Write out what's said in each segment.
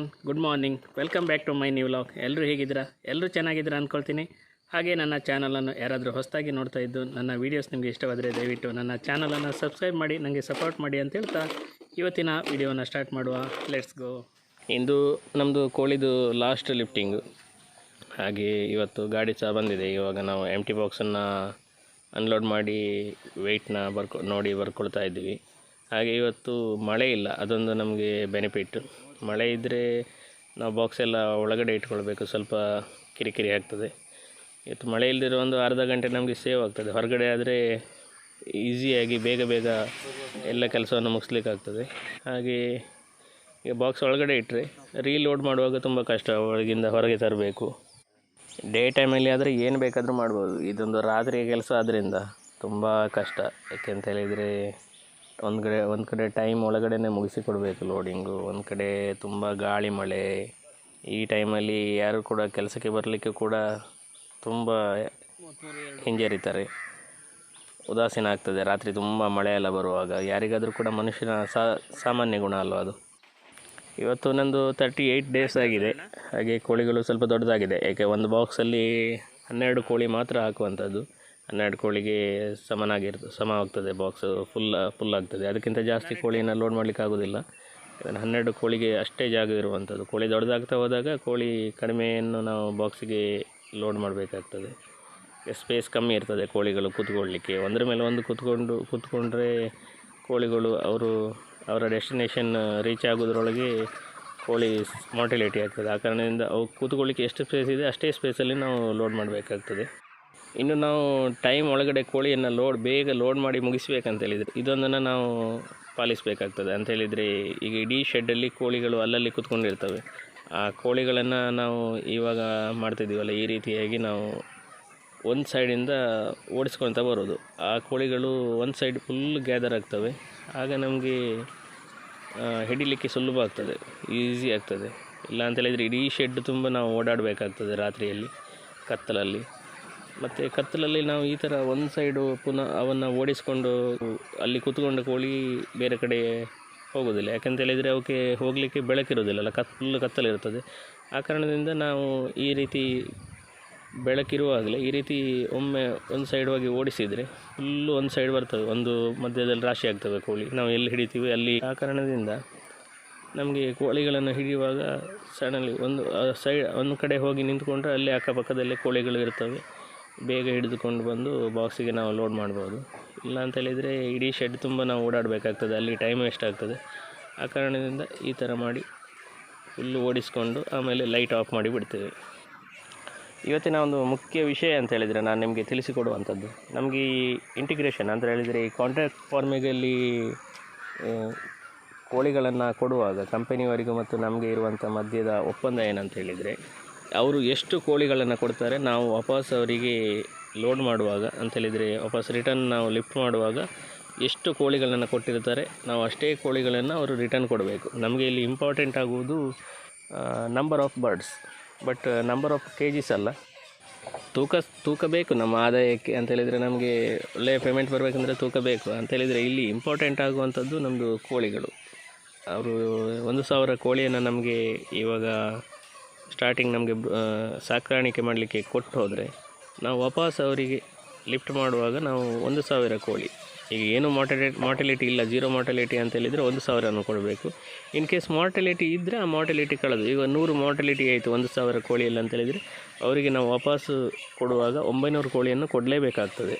Hi everyone good morning welcome back to my new vlog ಎಲ್ಲರೂ ಹೇಗಿದ್ದೀರಾ? ಎಲ್ಲರೂ ಚೆನ್ನಾಗಿದ್ದೀರಾ ಅಂದ್ಕೊಳ್ತೀನಿ ಹಾಗೆ ನನ್ನ ಚಾನಲನ್ನು ಯಾರಾದರೂ ಹೊಸದಾಗಿ ನೋಡ್ತಾ ಇದ್ದು, ನನ್ನ ವೀಡಿಯೋಸ್ ನಿಮಗೆ ಇಷ್ಟವಾದರೆ ದಯವಿಟ್ಟು ನನ್ನ ಚಾನಲನ್ನು ಸಬ್ಸ್ಕ್ರೈಬ್ ಮಾಡಿ ನನಗೆ ಸಪೋರ್ಟ್ ಮಾಡಿ ಅಂತ ಹೇಳ್ತಾ ಇವತ್ತಿನ ವಿಡಿಯೋನ ಸ್ಟಾರ್ಟ್ ಮಾಡುವ. ಲೆಟ್ಸ್ ಗೋ ಇಂದು ನಮ್ಮದು ಕೋಳಿದು ಲಾಸ್ಟ್ ಲಿಫ್ಟಿಂಗು ಹಾಗೆ ಇವತ್ತು ಗಾಡಿ ಸಹ ಬಂದಿದೆ. ಇವಾಗ ನಾವು ಎಂ ಟಿ ಬಾಕ್ಸನ್ನು ಅನ್ಲೋಡ್ ಮಾಡಿ ವೆಯ್ಟ್ನ ಬರ್ಕೊ, ನೋಡಿ ಬರ್ಕೊಳ್ತಾ ಇದ್ದೀವಿ. ಹಾಗೆ ಇವತ್ತು ಮಳೆ ಇಲ್ಲ. ಅದೊಂದು ನಮಗೆ ಬೆನಿಫಿಟ್ ಮಳೆ ಇದ್ದರೆ ನಾವು ಬಾಕ್ಸ್ ಎಲ್ಲ ಒಳಗಡೆ ಇಟ್ಕೊಳ್ಬೇಕು, ಸ್ವಲ್ಪ ಕಿರಿಕಿರಿ ಆಗ್ತದೆ. ಇವತ್ತು ಮಳೆ ಇಲ್ಲದಿರೋ ಒಂದು ಅರ್ಧ ಗಂಟೆ ನಮಗೆ ಸೇವ್ ಆಗ್ತದೆ. ಹೊರಗಡೆ ಆದರೆ ಈಸಿಯಾಗಿ ಬೇಗ ಬೇಗ ಎಲ್ಲ ಕೆಲಸವನ್ನು ಮುಗಿಸ್ಲಿಕ್ಕಾಗ್ತದೆ. ಹಾಗೆ ಈಗ ಬಾಕ್ಸ್ ಒಳಗಡೆ ಇಟ್ಟರೆ ರೀಲೋಡ್ ಮಾಡುವಾಗ ತುಂಬ ಕಷ್ಟ. ಒಳಗಿಂದ ಹೊರಗೆ ತರಬೇಕು. ಡೇ ಟೈಮಲ್ಲಿ ಆದರೆ ಏನು ಬೇಕಾದರೂ ಮಾಡ್ಬೋದು. ಇದೊಂದು ರಾತ್ರಿಯ ಕೆಲಸ ಆದ್ದರಿಂದ ತುಂಬ ಕಷ್ಟ. ಯಾಕೆಂತ ಹೇಳಿದರೆ ಒಂದು ಕಡೆ ಒಂದು ಕಡೆ ಟೈಮ್ ಒಳಗಡೆ ಮುಗಿಸಿ ಕೊಡಬೇಕು ಲೋಡಿಂಗು ಒಂದು ಕಡೆ ತುಂಬ ಗಾಳಿ ಮಳೆ. ಈ ಟೈಮಲ್ಲಿ ಯಾರು ಕೂಡ ಕೆಲಸಕ್ಕೆ ಬರಲಿಕ್ಕೆ ಕೂಡ ತುಂಬ ಹಿಂಜರಿತಾರೆ. ಉದಾಸೀನ ಆಗ್ತದೆ. ರಾತ್ರಿ ತುಂಬ ಮಳೆ ಎಲ್ಲ ಬರುವಾಗ. ಯಾರಿಗಾದರೂ ಕೂಡ ಮನುಷ್ಯನ ಸಾಮಾನ್ಯ ಗುಣ ಅಲ್ವಾ ಅದು? ಇವತ್ತು ನಂದು ತರ್ಟಿ ಏಯ್ಟ್ ಡೇಸ್ ಆಗಿದೆ. ಹಾಗೆ ಕೋಳಿಗಳು ಸ್ವಲ್ಪ ದೊಡ್ಡದಾಗಿದೆ. ಏಕೆ, ಒಂದು ಬಾಕ್ಸಲ್ಲಿ ಹನ್ನೆರಡು ಕೋಳಿ ಮಾತ್ರ ಹಾಕುವಂಥದ್ದು ಹನ್ನೆರಡು ಕೋಳಿಗೆ ಸಮನಾಗಿರ್ತದೆ ಸಮವಾಗ್ತದೆ ಬಾಕ್ಸು ಫುಲ್ ಫುಲ್ ಆಗ್ತದೆ. ಅದಕ್ಕಿಂತ ಜಾಸ್ತಿ ಕೋಳಿನ ಲೋಡ್ ಮಾಡಲಿಕ್ಕೆ ಆಗೋದಿಲ್ಲ. ಇದನ್ನು ಹನ್ನೆರಡು ಕೋಳಿಗೆ ಅಷ್ಟೇ ಜಾಗ ಇರುವಂಥದ್ದು ಕೋಳಿ ದೊಡ್ಡದಾಗ್ತಾ ಹೋದಾಗ ಕೋಳಿ ಕಡಿಮೆಯನ್ನು ನಾವು ಬಾಕ್ಸಿಗೆ ಲೋಡ್ ಮಾಡಬೇಕಾಗ್ತದೆ. ಸ್ಪೇಸ್ ಕಮ್ಮಿ ಇರ್ತದೆ ಕೋಳಿಗಳು ಕೂತ್ಕೊಳ್ಳಲಿಕ್ಕೆ ಒಂದರ ಮೇಲೆ ಒಂದು ಕೂತ್ಕೊಂಡು, ಕೂತ್ಕೊಂಡ್ರೆ ಕೋಳಿಗಳು ಅವರು, ಅವರ ಡೆಸ್ಟಿನೇಷನ್ ರೀಚ್ ಆಗೋದ್ರೊಳಗೆ ಕೋಳಿ ಮಾರ್ಟಿಲಿಟಿ ಆಗ್ತದೆ. ಆ ಕಾರಣದಿಂದ ಅವು ಕೂತ್ಕೊಳ್ಳಿಕ್ಕೆ ಎಷ್ಟು ಸ್ಪೇಸ್ ಇದೆ ಅಷ್ಟೇ ಸ್ಪೇಸಲ್ಲಿ ನಾವು ಲೋಡ್ ಮಾಡಬೇಕಾಗ್ತದೆ. ಇನ್ನು ನಾವು ಟೈಮ್ ಒಳಗಡೆ ಕೋಳಿಯನ್ನು ಲೋಡ್ ಬೇಗ ಲೋಡ್ ಮಾಡಿ ಮುಗಿಸ್ಬೇಕಂತ ಹೇಳಿದರೆ ಇದೊಂದನ್ನು ನಾವು ಪಾಲಿಸಬೇಕಾಗ್ತದೆ. ಅಂತ ಹೇಳಿದರೆ ಈಗ ಇಡೀ ಶೆಡ್ಡಲ್ಲಿ ಕೋಳಿಗಳು ಅಲ್ಲಲ್ಲಿ ಕುತ್ಕೊಂಡಿರ್ತವೆ. ಆ ಕೋಳಿಗಳನ್ನು ನಾವು ಇವಾಗ ಮಾಡ್ತಿದ್ದೀವಲ್ಲ, ಈ ರೀತಿಯಾಗಿ ನಾವು ಒಂದು ಸೈಡಿಂದ ಓಡಿಸ್ಕೊಳ್ತಾ ಬರೋದು. ಆ ಕೋಳಿಗಳು ಒಂದು ಸೈಡ್ ಫುಲ್ ಗ್ಯಾದರ್ ಆಗ್ತವೆ. ಆಗ ನಮಗೆ ಹಿಡಿಲಿಕ್ಕೆ ಸುಲಭ ಆಗ್ತದೆ. ಈಸಿ ಆಗ್ತದೆ. ಇಲ್ಲ ಅಂತ ಹೇಳಿದರೆ ಇಡೀ ಶೆಡ್ ತುಂಬ ನಾವು ಓಡಾಡಬೇಕಾಗ್ತದೆ ರಾತ್ರಿಯಲ್ಲಿ, ಕತ್ತಲಲ್ಲಿ. ಮತ್ತು ಕತ್ತಲಲ್ಲಿ ನಾವು ಈ ಥರ ಒಂದು ಸೈಡು ಪುನಃ ಅವನ್ನು ಓಡಿಸ್ಕೊಂಡು ಅಲ್ಲಿ ಕೂತ್ಕೊಂಡು ಕೋಳಿ ಬೇರೆ ಕಡೆ ಹೋಗೋದಿಲ್ಲ. ಯಾಕಂತ ಹೇಳಿದರೆ ಅವಕ್ಕೆ ಹೋಗಲಿಕ್ಕೆ ಬೆಳಕಿರೋದಿಲ್ಲಲ್ಲ ಕತ್ತಲು ಕತ್ತಲಿರ್ತದೆ ಆ ಕಾರಣದಿಂದ ನಾವು ಈ ರೀತಿ ಬೆಳಕಿರುವಾಗಲೇ ಈ ರೀತಿ ಒಮ್ಮೆ ಒಂದು ಸೈಡ್ ಹೋಗಿ ಓಡಿಸಿದರೆ ಫುಲ್ಲು ಒಂದು ಸೈಡ್ ಬರ್ತದೆ. ಒಂದು ಮಧ್ಯದಲ್ಲಿ ರಾಶಿ ಆಗ್ತವೆ ಕೋಳಿ. ನಾವು ಎಲ್ಲಿ ಹಿಡಿತೀವಿ, ಅಲ್ಲಿ ಆ ಕಾರಣದಿಂದ ನಮಗೆ ಕೋಳಿಗಳನ್ನು ಹಿಡಿಯುವಾಗ ಸಡನ್ಲಿ ಒಂದು ಸೈಡ್ ಒಂದು ಕಡೆ ಹೋಗಿ ನಿಂತ್ಕೊಂಡ್ರೆ ಅಲ್ಲಿ ಅಕ್ಕಪಕ್ಕದಲ್ಲೇ ಕೋಳಿಗಳು ಇರ್ತವೆ. ಬೇಗ ಹಿಡಿದುಕೊಂಡು ಬಂದು ಬಾಕ್ಸಿಗೆ ನಾವು ಲೋಡ್ ಮಾಡ್ಬೋದು. ಇಲ್ಲ ಅಂತ ಹೇಳಿದರೆ ಇಡೀ ಶೆಡ್ ತುಂಬ ನಾವು ಓಡಾಡಬೇಕಾಗ್ತದೆ. ಅಲ್ಲಿ ಟೈಮ್ ವೇಸ್ಟ್ ಆಗ್ತದೆ. ಆ ಕಾರಣದಿಂದ ಈ ಥರ ಮಾಡಿ ಫುಲ್ಲು ಓಡಿಸ್ಕೊಂಡು ಆಮೇಲೆ ಲೈಟ್ ಆಫ್ ಮಾಡಿ ಬಿಡ್ತೇವೆ. ಇವತ್ತಿನ ಒಂದು ಮುಖ್ಯ ವಿಷಯ ಅಂತ ಹೇಳಿದರೆ ನಾನು ನಿಮಗೆ ತಿಳಿಸಿಕೊಡುವಂಥದ್ದು. ನಮಗೆ ಈ ಇಂಟಿಗ್ರೇಷನ್ ಅಂತ ಹೇಳಿದರೆ ಈ ಕಾಂಟ್ರಾಕ್ಟ್ ಫಾರ್ಮಿಗಲ್ಲಿ ಕೋಳಿಗಳನ್ನು ಕೊಡುವಾಗ ಕಂಪನಿಯವರಿಗೂ ಮತ್ತು ನಮಗೆ ಇರುವಂಥ ಮಧ್ಯದ ಒಪ್ಪಂದ ಏನಂತ ಹೇಳಿದರೆ ಅವರು ಎಷ್ಟು ಕೋಳಿಗಳನ್ನು ಕೊಡ್ತಾರೆ, ನಾವು ವಾಪಸ್ ಅವರಿಗೆ ಲೋಡ್ ಮಾಡುವಾಗ, ಅಂತ ಹೇಳಿದರೆ ವಾಪಸ್ ರಿಟರ್ನ್ ನಾವು ಲಿಫ್ಟ್ ಮಾಡುವಾಗ ಎಷ್ಟು ಕೋಳಿಗಳನ್ನು ಕೊಟ್ಟಿರ್ತಾರೆ, ನಾವು ಅಷ್ಟೇ ಕೋಳಿಗಳನ್ನು ಅವರು ರಿಟರ್ನ್ ಕೊಡಬೇಕು. ನಮಗೆ ಇಲ್ಲಿ ಇಂಪಾರ್ಟೆಂಟ್ ಆಗುವುದು number of birds but number of K Gs ಅಲ್ಲ. ತೂಕ ತೂಕ ಬೇಕು ನಮ್ಮ ಆದಾಯಕ್ಕೆ, ಅಂತ ಹೇಳಿದರೆ ನಮಗೆ ಒಳ್ಳೆಯ ಪೇಮೆಂಟ್ ಬರಬೇಕಂದ್ರೆ ತೂಕ ಬೇಕು. ಅಂತ ಹೇಳಿದರೆ ಇಲ್ಲಿ ಇಂಪಾರ್ಟೆಂಟ್ ಆಗುವಂಥದ್ದು ನಮ್ಮದು ಕೋಳಿಗಳು. ಅವರು ಒಂದು ಸಾವಿರ ಕೋಳಿಯನ್ನು ನಮಗೆ ಇವಾಗ ಸ್ಟಾರ್ಟಿಂಗ್ ನಮಗೆ ಸಾಕಾಣಿಕೆ ಮಾಡಲಿಕ್ಕೆ ಕೊಟ್ಟು ಹೋದರೆ, ನಾವು ವಾಪಸ್ ಅವರಿಗೆ ಲಿಫ್ಟ್ ಮಾಡುವಾಗ ನಾವು ಒಂದು ಸಾವಿರ ಕೋಳಿ. ಈಗ ಏನು ಮಾರ್ಟಲೇಟ್ ಮಾರ್ಟಲಿಟಿ ಇಲ್ಲ ಜೀರೋ ಮಾರ್ಟಲಿಟಿ ಅಂತ ಹೇಳಿದರೆ ಒಂದು ಸಾವಿರನೂ ಕೊಡಬೇಕು. ಇನ್ ಕೇಸ್ ಮಾರ್ಟಲಿಟಿ ಇದ್ದರೆ ಆ ಮಾರ್ಟಲಿಟಿ ಕಳೆದು, ಈಗ ನೂರು ಮಾರ್ಟಲಿಟಿ ಆಯಿತು, ಒಂದು ಸಾವಿರ ಕೋಳಿ ಇಲ್ಲ ಅಂತ ಹೇಳಿದರೆ, ಅವರಿಗೆ ನಾವು ವಾಪಸ್ಸು ಕೊಡುವಾಗ ಒಂಬೈನೂರು ಕೋಳಿಯನ್ನು ಕೊಡಲೇಬೇಕಾಗ್ತದೆ.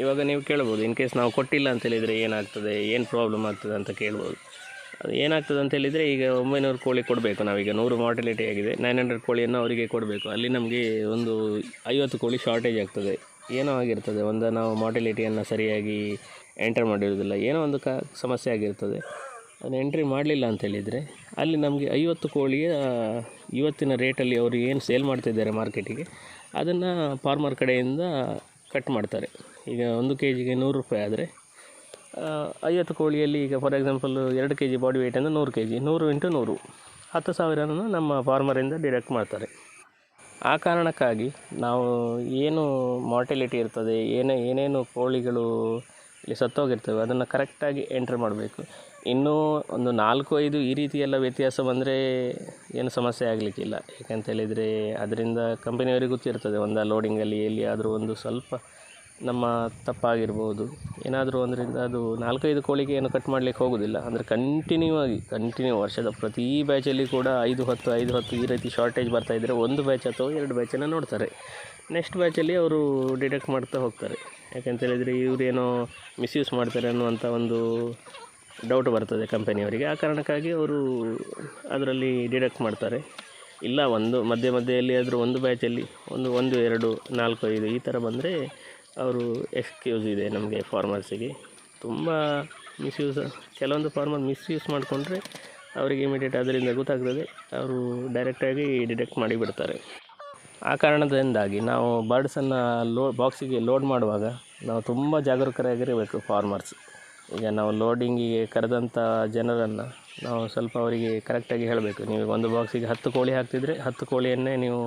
ಇವಾಗ ನೀವು ಕೇಳ್ಬೋದು ಇನ್ ಕೇಸ್ ನಾವು ಕೊಟ್ಟಿಲ್ಲ ಅಂತ ಹೇಳಿದರೆ ಏನಾಗ್ತದೆ, ಏನು ಪ್ರಾಬ್ಲಮ್ ಆಗ್ತದೆ ಅಂತ ಕೇಳ್ಬೋದು. ಅದು ಏನಾಗ್ತದೆ ಅಂತ ಹೇಳಿದರೆ ಈಗ ಒಂಬೈನೂರು ಕೋಳಿ ಕೊಡಬೇಕು ನಾವೀಗ. ನೂರು ಮಾರ್ಟಿಲಿಟಿ ಆಗಿದೆ. ನೈನ್ ಹಂಡ್ರೆಡ್ ಕೋಳಿಯನ್ನು ಅವರಿಗೆ ಕೊಡಬೇಕು. ಅಲ್ಲಿ ನಮಗೆ ಒಂದು ಐವತ್ತು ಕೋಳಿ ಶಾರ್ಟೇಜ್ ಆಗ್ತದೆ. ಏನೋ ಆಗಿರ್ತದೆ. ಒಂದು ನಾವು ಮಾರ್ಟಿಲಿಟಿಯನ್ನು ಸರಿಯಾಗಿ ಎಂಟರ್ ಮಾಡಿರೋದಿಲ್ಲ ಏನೋ ಒಂದು ಕ, ಸಮಸ್ಯೆ ಆಗಿರ್ತದೆ. ಅದನ್ನು ಎಂಟ್ರಿ ಮಾಡಲಿಲ್ಲ ಅಂತ ಹೇಳಿದರೆ ಅಲ್ಲಿ ನಮಗೆ ಐವತ್ತು ಕೋಳಿಯ, ಇವತ್ತಿನ ರೇಟಲ್ಲಿ ಅವರು ಏನು ಸೇಲ್ ಮಾಡ್ತಿದ್ದಾರೆ ಮಾರ್ಕೆಟಿಗೆ ಅದನ್ನು ಫಾರ್ಮರ್ ಕಡೆಯಿಂದ ಕಟ್ ಮಾಡ್ತಾರೆ. ಈಗ ಒಂದು ಕೆ ಜಿಗೆ ನೂರು ರೂಪಾಯಿ ಆದರೆ ಐವತ್ತು ಕೋಳಿಯಲ್ಲಿ ಈಗ ಫಾರ್ ಎಕ್ಸಾಂಪಲ್ ಎರಡು ಕೆ ಜಿ ಬಾಡಿ ವೆಯ್ಟ್ ಅಂದರೆ ನೂರು ಕೆ ಜಿ ನೂರು ಇಂಟು ನೂರು. ಹತ್ತು ಸಾವಿರನ ನಮ್ಮ ಫಾರ್ಮರಿಂದ ಡಿಡಕ್ಟ್ ಮಾಡ್ತಾರೆ. ಆ ಕಾರಣಕ್ಕಾಗಿ ನಾವು ಏನು ಮಾರ್ಟಿಲಿಟಿ ಇರ್ತದೆ, ಏನೇ, ಏನೇನು ಕೋಳಿಗಳು ಇಲ್ಲಿ ಸತ್ತೋಗಿರ್ತವೆ, ಅದನ್ನು ಕರೆಕ್ಟಾಗಿ ಎಂಟ್ರ್ ಮಾಡಬೇಕು. ಇನ್ನೂ ಒಂದು ನಾಲ್ಕು, ಐದು ಈ ರೀತಿಯೆಲ್ಲ ವ್ಯತ್ಯಾಸ ಬಂದರೆ ಏನು ಸಮಸ್ಯೆ ಆಗಲಿಕ್ಕಿಲ್ಲ. ಯಾಕಂತ ಹೇಳಿದರೆ ಅದರಿಂದ ಕಂಪನಿಯವರಿಗೆ ಗೊತ್ತಿರ್ತದೆ, ಒಂದು ಲೋಡಿಂಗಲ್ಲಿ ಎಲ್ಲಿಯಾದರೂ ಒಂದು ಸ್ವಲ್ಪ ನಮ್ಮ ತಪ್ಪಾಗಿರ್ಬೋದು. ಏನಾದರೂ ಒಂದರಿಂದ ಅದು ನಾಲ್ಕೈದು ಕೋಳಿಗೆ ಏನು ಕಟ್ ಮಾಡಲಿಕ್ಕೆ ಹೋಗೋದಿಲ್ಲ. ಅಂದರೆ ಕಂಟಿನ್ಯೂ ಆಗಿ ಕಂಟಿನ್ಯೂ ವರ್ಷದ ಪ್ರತಿ ಬ್ಯಾಚಲ್ಲಿ ಕೂಡ ಐದು ಹತ್ತು ಐದು ಹತ್ತು ಈ ರೀತಿ ಶಾರ್ಟೇಜ್ ಬರ್ತಾ ಇದ್ದರೆ ಒಂದು ಬ್ಯಾಚ್ ಅಥವಾ ಎರಡು ಬ್ಯಾಚನ್ನು ನೋಡ್ತಾರೆ. ನೆಕ್ಸ್ಟ್ ಬ್ಯಾಚಲ್ಲಿ ಅವರು ಡಿಟೆಕ್ಟ್ ಮಾಡ್ತಾ ಹೋಗ್ತಾರೆ. ಯಾಕೆಂತ ಹೇಳಿದರೆ ಇವರೇನೋ ಮಿಸ್ಯೂಸ್ ಮಾಡ್ತಾರೆ ಅನ್ನುವಂಥ ಒಂದು ಡೌಟ್ ಬರ್ತದೆ ಕಂಪನಿಯವರಿಗೆ ಆ ಕಾರಣಕ್ಕಾಗಿ ಅವರು ಅದರಲ್ಲಿ ಡಿಡಕ್ಟ್ ಮಾಡ್ತಾರೆ. ಇಲ್ಲ, ಒಂದು ಮಧ್ಯೆ ಮಧ್ಯೆಯಲ್ಲಿ ಆದರೂ ಒಂದು ಬ್ಯಾಚಲ್ಲಿ ಒಂದು ಒಂದು, ಎರಡು, ನಾಲ್ಕು, ಐದು ಈ ಥರ ಬಂದರೆ ಅವರು ಎಕ್ಸ್ಕ್ಯೂಸ್ ಇದೆ ನಮಗೆ ಫಾರ್ಮರ್ಸಿಗೆ ತುಂಬ ಮಿಸ್ಯೂಸ್, ಕೆಲವೊಂದು ಫಾರ್ಮರ್ ಮಿಸ್ಯೂಸ್ ಮಾಡಿಕೊಂಡ್ರೆ ಅವರಿಗೆ ಇಮಿಡಿಯೇಟ್ ಅದರಿಂದ ಗೊತ್ತಾಗ್ತದೆ. ಅವರು ಡೈರೆಕ್ಟಾಗಿ ಡಿಟೆಕ್ಟ್ ಮಾಡಿಬಿಡ್ತಾರೆ. ಆ ಕಾರಣದಿಂದಾಗಿ ನಾವು ಬರ್ಡ್ಸನ್ನು ಲೋ, ಬಾಕ್ಸಿಗೆ ಲೋಡ್ ಮಾಡುವಾಗ ನಾವು ತುಂಬ ಜಾಗರೂಕರಾಗಿರಬೇಕು ಫಾರ್ಮರ್ಸ್. ಈಗ ನಾವು ಲೋಡಿಂಗಿಗೆ ಕರೆದಂಥ ಜನರನ್ನು ನಾವು ಸ್ವಲ್ಪ ಅವರಿಗೆ ಕರೆಕ್ಟಾಗಿ ಹೇಳಬೇಕು. ನೀವು ಒಂದು ಬಾಕ್ಸಿಗೆ ಹತ್ತು ಕೋಳಿ ಹಾಕ್ತಿದ್ರೆ ಹತ್ತು ಕೋಳಿಯನ್ನೇ ನೀವು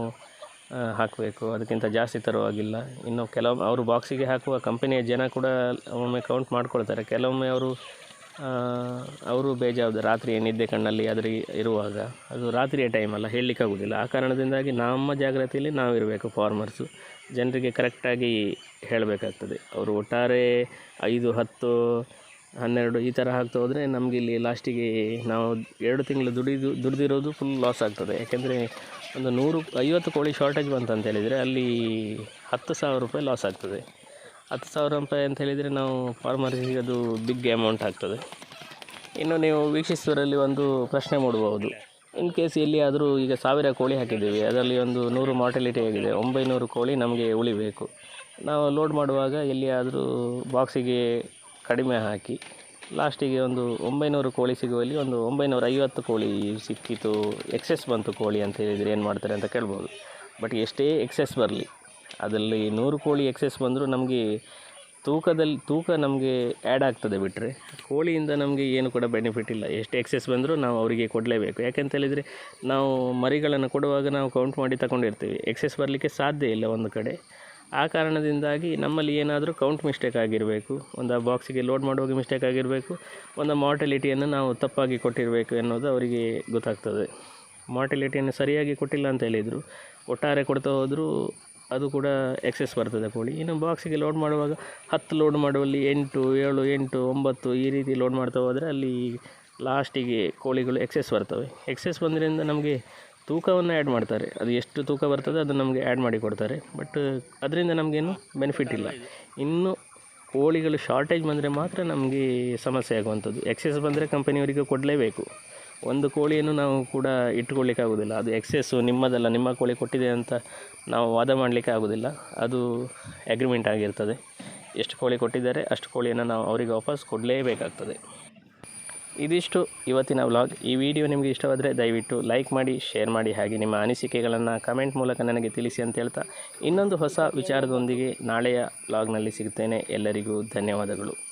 ಹಾಕಬೇಕು. ಅದಕ್ಕಿಂತ ಜಾಸ್ತಿ ತರುವಾಗಿಲ್ಲ. ಇನ್ನು ಕೆಲವೊಮ್ಮೆ ಅವರು ಬಾಕ್ಸಿಗೆ ಹಾಕುವ ಕಂಪನಿಯ ಜನ ಕೂಡ ಒಮ್ಮೆ ಕೌಂಟ್ ಮಾಡ್ಕೊಳ್ತಾರೆ. ಕೆಲವೊಮ್ಮೆ ಅವರು ಅವರು ಬೇಜಾವ್ದು. ರಾತ್ರಿ ನಿದ್ದೆ ಕಣ್ಣಲ್ಲಿ ಅದರ ಇರುವಾಗ. ಅದು ರಾತ್ರಿಯ ಟೈಮಲ್ಲ ಹೇಳಲಿಕ್ಕಾಗೋದಿಲ್ಲ ಆ ಕಾರಣದಿಂದಾಗಿ ನಮ್ಮ ಜಾಗ್ರತೆಯಲ್ಲಿ ನಾವು ಇರಬೇಕು ಫಾರ್ಮರ್ಸು ಜನರಿಗೆ ಕರೆಕ್ಟಾಗಿ ಹೇಳಬೇಕಾಗ್ತದೆ. ಅವರು ಒಟ್ಟಾರೆ ಐದು, ಹತ್ತು ಹನ್ನೆರಡು ಈ ಥರ ಹಾಕ್ತಾ ಹೋದರೆ ನಮಗೆ ಇಲ್ಲಿ ಲಾಸ್ಟಿಗೆ ನಾವು ಎರಡು ತಿಂಗಳು ದುಡಿದು, ದುಡಿದಿರೋದು ಫುಲ್ ಲಾಸ್ ಆಗ್ತದೆ. ಯಾಕೆಂದರೆ ಒಂದು ನೂರು, ಐವತ್ತು ಕೋಳಿ ಶಾರ್ಟೇಜ್ ಬಂತಂತ ಹೇಳಿದರೆ ಅಲ್ಲಿ ಹತ್ತು ಸಾವಿರ ರೂಪಾಯಿ ಲಾಸ್ ಆಗ್ತದೆ. ಹತ್ತು ಸಾವಿರ ರೂಪಾಯಿ ಅಂತ ಹೇಳಿದರೆ ನಾವು ಫಾರ್ಮರ್ಸಿಗೆ ಅದು ಬಿಗ್ ಅಮೌಂಟ್ ಆಗ್ತದೆ. ಇನ್ನು ನೀವು ವೀಕ್ಷಿಸುವರಲ್ಲಿ ಒಂದು ಪ್ರಶ್ನೆ ಮೂಡಬಹುದು ಇನ್ ಕೇಸ್ ಎಲ್ಲಿಯಾದರೂ ಈಗ ಸಾವಿರ ಕೋಳಿ ಹಾಕಿದ್ದೀವಿ, ಅದರಲ್ಲಿ ಒಂದು ನೂರು ಮಾರ್ಟಿಲಿಟಿ ಆಗಿದೆ, ಒಂಬೈನೂರು ಕೋಳಿ ನಮಗೆ ಉಳಿಬೇಕು. ನಾವು ಲೋಡ್ ಮಾಡುವಾಗ ಎಲ್ಲಿಯಾದರೂ ಬಾಕ್ಸಿಗೆ ಕಡಿಮೆ ಹಾಕಿ. ಲಾಸ್ಟಿಗೆ ಒಂದು ಒಂಬೈನೂರು ಕೋಳಿ ಸಿಗುವಲ್ಲಿ ಒಂದು ಒಂಬೈನೂರ ಐವತ್ತು ಕೋಳಿ ಸಿಕ್ಕಿತು. ಎಕ್ಸೆಸ್ ಬಂತು ಕೋಳಿ ಅಂತ ಹೇಳಿದರೆ ಏನು ಮಾಡ್ತಾರೆ ಅಂತ ಕೇಳ್ಬೋದು. ಬಟ್ ಎಷ್ಟೇ ಎಕ್ಸೆಸ್ ಬರಲಿ, ಅದರಲ್ಲಿ ನೂರು ಕೋಳಿ ಎಕ್ಸೆಸ್ ಬಂದರೂ ನಮಗೆ ತೂಕದಲ್ಲಿ, ತೂಕ ನಮಗೆ ಆ್ಯಡ್ ಆಗ್ತದೆ ಬಿಟ್ಟರೆ ಕೋಳಿಯಿಂದ ನಮಗೆ ಏನು ಕೂಡ ಬೆನಿಫಿಟ್ ಇಲ್ಲ. ಎಷ್ಟು ಎಕ್ಸೆಸ್ ಬಂದರೂ ನಾವು ಅವರಿಗೆ ಕೊಡಲೇಬೇಕು. ಯಾಕೆಂತ ಹೇಳಿದರೆ ನಾವು ಮರಿಗಳನ್ನು ಕೊಡುವಾಗ ನಾವು ಕೌಂಟ್ ಮಾಡಿ ತಗೊಂಡಿರ್ತೀವಿ. ಎಕ್ಸೆಸ್ ಬರಲಿಕ್ಕೆ ಸಾಧ್ಯ ಇಲ್ಲ ಒಂದು ಕಡೆ. ಆ ಕಾರಣದಿಂದಾಗಿ ನಮ್ಮಲ್ಲಿ ಏನಾದರೂ ಕೌಂಟ್ ಮಿಸ್ಟೇಕ್ ಆಗಿರಬೇಕು, ಒಂದು ಬಾಕ್ಸಿಗೆ ಲೋಡ್ ಮಾಡುವಾಗ ಮಿಸ್ಟೇಕ್ ಆಗಿರಬೇಕು, ಒಂದು ಮಾರ್ಟಲಿಟಿಯನ್ನು ನಾವು ತಪ್ಪಾಗಿ ಕೊಟ್ಟಿರಬೇಕು ಎನ್ನುವುದು ಅವರಿಗೆ ಗೊತ್ತಾಗ್ತದೆ. ಮಾರ್ಟಿಲಿಟಿಯನ್ನು ಸರಿಯಾಗಿ ಕೊಟ್ಟಿಲ್ಲ ಅಂತ ಹೇಳಿದರು, ಒಟ್ಟಾರೆ ಕೊಡ್ತಾ ಹೋದರೂ ಅದು ಕೂಡ ಎಕ್ಸೆಸ್ ಬರ್ತದೆ ಕೋಳಿ. ಇನ್ನು ಬಾಕ್ಸಿಗೆ ಲೋಡ್ ಮಾಡುವಾಗ ಹತ್ತು ಲೋಡ್ ಮಾಡುವಲ್ಲಿ ಎಂಟು, ಏಳು, ಎಂಟು, ಒಂಬತ್ತು ಈ ರೀತಿ ಲೋಡ್ ಮಾಡ್ತಾ ಹೋದರೆ ಅಲ್ಲಿ ಲಾಸ್ಟಿಗೆ ಕೋಳಿಗಳು ಎಕ್ಸೆಸ್ ಬರ್ತವೆ. ಎಕ್ಸೆಸ್ ಬಂದರಿಂದ ನಮಗೆ ತೂಕವನ್ನು ಆ್ಯಡ್ ಮಾಡ್ತಾರೆ. ಅದು ಎಷ್ಟು ತೂಕ ಬರ್ತದೆ ಅದು ನಮಗೆ ಆ್ಯಡ್ ಮಾಡಿ ಕೊಡ್ತಾರೆ. ಬಟ್ ಅದರಿಂದ ನಮಗೇನು ಬೆನಿಫಿಟ್ ಇಲ್ಲ. ಇನ್ನು ಕೋಳಿಗಳು ಶಾರ್ಟೇಜ್ ಬಂದರೆ ಮಾತ್ರ ನಮಗೆ ಸಮಸ್ಯೆ ಆಗುವಂಥದ್ದು. ಎಕ್ಸೆಸ್ ಬಂದರೆ ಕಂಪನಿಯವರಿಗೆ ಕೊಡಲೇಬೇಕು. ಒಂದು ಕೋಳಿಯನ್ನು ನಾವು ಕೂಡ ಇಟ್ಕೊಳ್ಳಿಕ್ಕೆ ಆಗೋದಿಲ್ಲ. ಅದು ಎಕ್ಸೆಸ್ಸು ನಿಮ್ಮದಲ್ಲ, ನಿಮ್ಮ ಕೋಳಿ ಕೊಟ್ಟಿದೆ ಅಂತ ನಾವು ವಾದ ಮಾಡಲಿಕ್ಕೆ ಆಗೋದಿಲ್ಲ. ಅದು ಅಗ್ರಿಮೆಂಟ್ ಆಗಿರ್ತದೆ. ಎಷ್ಟು ಕೋಳಿ ಕೊಟ್ಟಿದ್ದಾರೆ, ಅಷ್ಟು ಕೋಳಿಯನ್ನು ನಾವು ಅವರಿಗೆ ವಾಪಸ್ ಕೊಡಲೇಬೇಕಾಗ್ತದೆ. ಇದಿಷ್ಟು ಇವತ್ತಿನ ವ್ಲಾಗ್. ಈ ವಿಡಿಯೋ ನಿಮಗೆ ಇಷ್ಟವಾದರೆ ದಯವಿಟ್ಟು ಲೈಕ್ ಮಾಡಿ, ಶೇರ್ ಮಾಡಿ, ಹಾಗೆ ನಿಮ್ಮ ಅನಿಸಿಕೆಗಳನ್ನು ಕಮೆಂಟ್ ಮೂಲಕ ನನಗೆ ತಿಳಿಸಿ ಅಂತ ಹೇಳ್ತಾ ಇನ್ನೊಂದು ಹೊಸ ವಿಚಾರದೊಂದಿಗೆ ನಾಳೆಯ ವ್ಲಾಗ್ನಲ್ಲಿ ಸಿಗ್ತೇನೆ. ಎಲ್ಲರಿಗೂ ಧನ್ಯವಾದಗಳು.